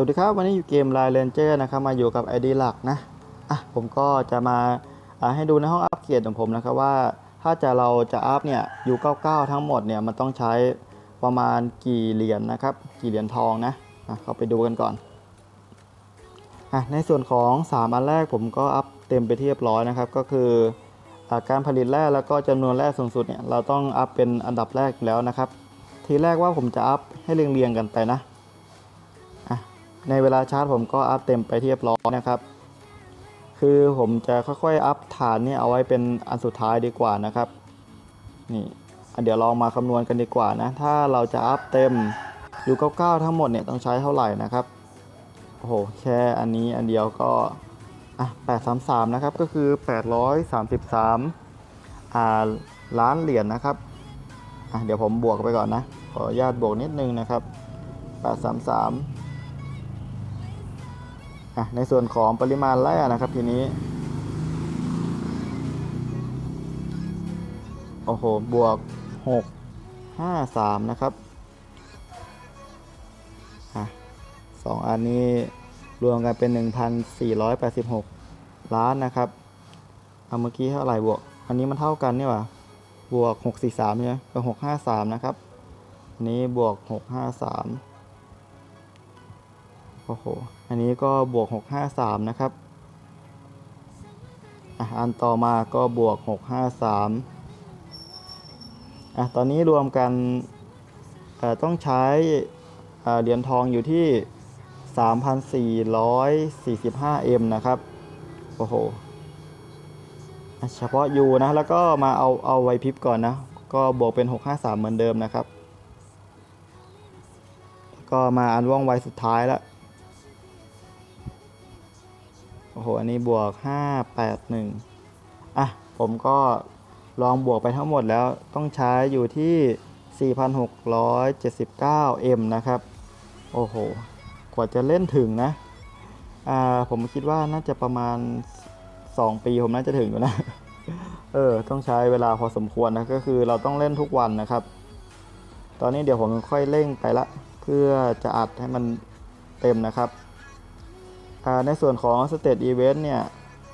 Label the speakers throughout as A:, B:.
A: วัสดีครับวันนี้อยู่เกม Line Ranger นะครับมาอยู่กับ ID หลักนะอะผมก็จะมาให้ดูในห้องอัปเกรดของผมนะครับว่าถ้าจะเราจะอัพเนี่ยอยู่99 ทั้งหมดเนี่ยมันต้องใช้ประมาณกี่เหรียญนะครับ กี่เหรียญทองนะอะเข้าไปดูกันก่อนอะในส่วนของ 3 อันแรกผมก็อัพเต็มไปที่เรียบร้อยนะครับ ก็คืออการผลิตแร่แล้วก็จำนวนแร่สูงสุดเนี่ยเราต้องอัพเป็นอันดับแรกแล้วนะครับ ทีแรกว่าผมจะอัพให้เรียงๆกันไปนะ ในเวลาชาร์จผมก็อัพเต็มไปที่เรียบร้อยนะครับ คือผมจะค่อยๆ อัพฐานนี่เอาไว้เป็นอันสุดท้ายดีกว่านะครับ นี่เดี๋ยวลองมาคำนวณกันดีกว่านะ ถ้าเราจะอัพเต็มอยู่99ทั้งหมดเนี่ยต้องใช้เท่าไหร่นะครับ โอ้โห แค่อันนี้อันเดียวก็อะ833 นะครับ ก็คือ 833อ่าล้านเหรียญนะครับอะเดี๋ยวผมบวกไปก่อนนะ ขออนุญาตบวกนิดนึงนะครับ 833 อะในส่วนของปริมาณแร่นะครับทีนี้ โอ้โห บวก 6 5 3 นะครับอะสองอันนี้รวมกันเป็น 1,486 ล้านนะครับ เอาเมื่อกี้เท่าไหร่บวก อันนี้มันเท่ากันนี่หว่าบวก 643ใช่ไหมก็653 นะครับนนี้บวก 653 อ้โห อันนี้ก็บวก 653 นะครับอะอันต่อมาก็บวก 653อะตอนนี้รวมกันต้องใช้เหรียญทองอยู่ที่ 3,445M นะครับ โอ้โหอะเฉพาะ U นะ แล้วก็มาเอาเอาไวพิบก่อนนะ ก็บวกเป็น 653 เหมือนเดิมนะครับ ก็มาอันว่องไวสุดท้ายแล้ว อ้โห อันนี้บวก 581 อะ ผมก็ลองบวกไปทั้งหมดแล้วต้องใช้อยู่ที่ 4,679M นะครับ โอ้โห กว่าจะเล่นถึงนะ อ่า ผมคิดว่าน่าจะประมาณ 2 ปีผมน่าจะถึงอยู่นะ เออ ต้องใช้เวลาพอสมควรนะ ก็คือเราต้องเล่นทุกวันนะครับ ตอนนี้เดี๋ยวผมค่อยเร่งไปละ เพื่อจะอัดให้มันเต็มนะครับ ในส่วนของ State Event เนี่ย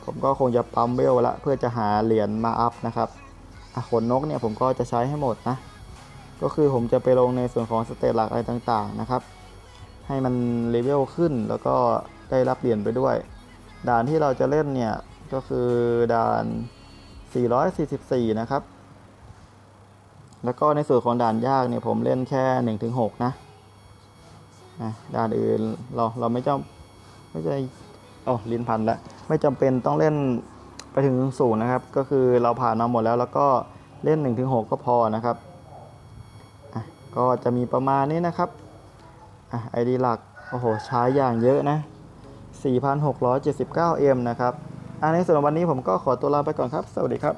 A: ผมก็คงจะปั๊มเวลละเพื่อจะหาเหรียญมาอัพนะครับขนนกเนี่ยผมก็จะใช้ให้หมดนะ ก็คือผมจะไปลงในส่วนของสเตตหลักอะไรต่างๆนะครับ ให้มันเลเวลขึ้นแล้วก็ได้รับเหรียญไปด้วย ด่านที่เราจะเล่นเนี่ยก็คือด่าน 444 นะครับ แล้วก็ในส่วนของด่านยากเนี่ยผมเล่นแค่ 1-6 นะนะด่านอื่นเราเราไม่จำ ไม่ใช่อ๋อลิ้นพันแล้วไม่จำเป็นต้องเล่นไปถึงศูนย์นะครับ ก็คือเราผ่านมาหมดแล้ว แล้วก็เล่น1-6ก็พอนะครับก็จะมีประมาณนี้นะครับอะไอดีหลัก โอ้โหใช้อย่างเยอะนะ 4,679M นะครับอันในส่วนวันนี้ผมก็ขอตัวลาไปก่อนครับ สวัสดีครับ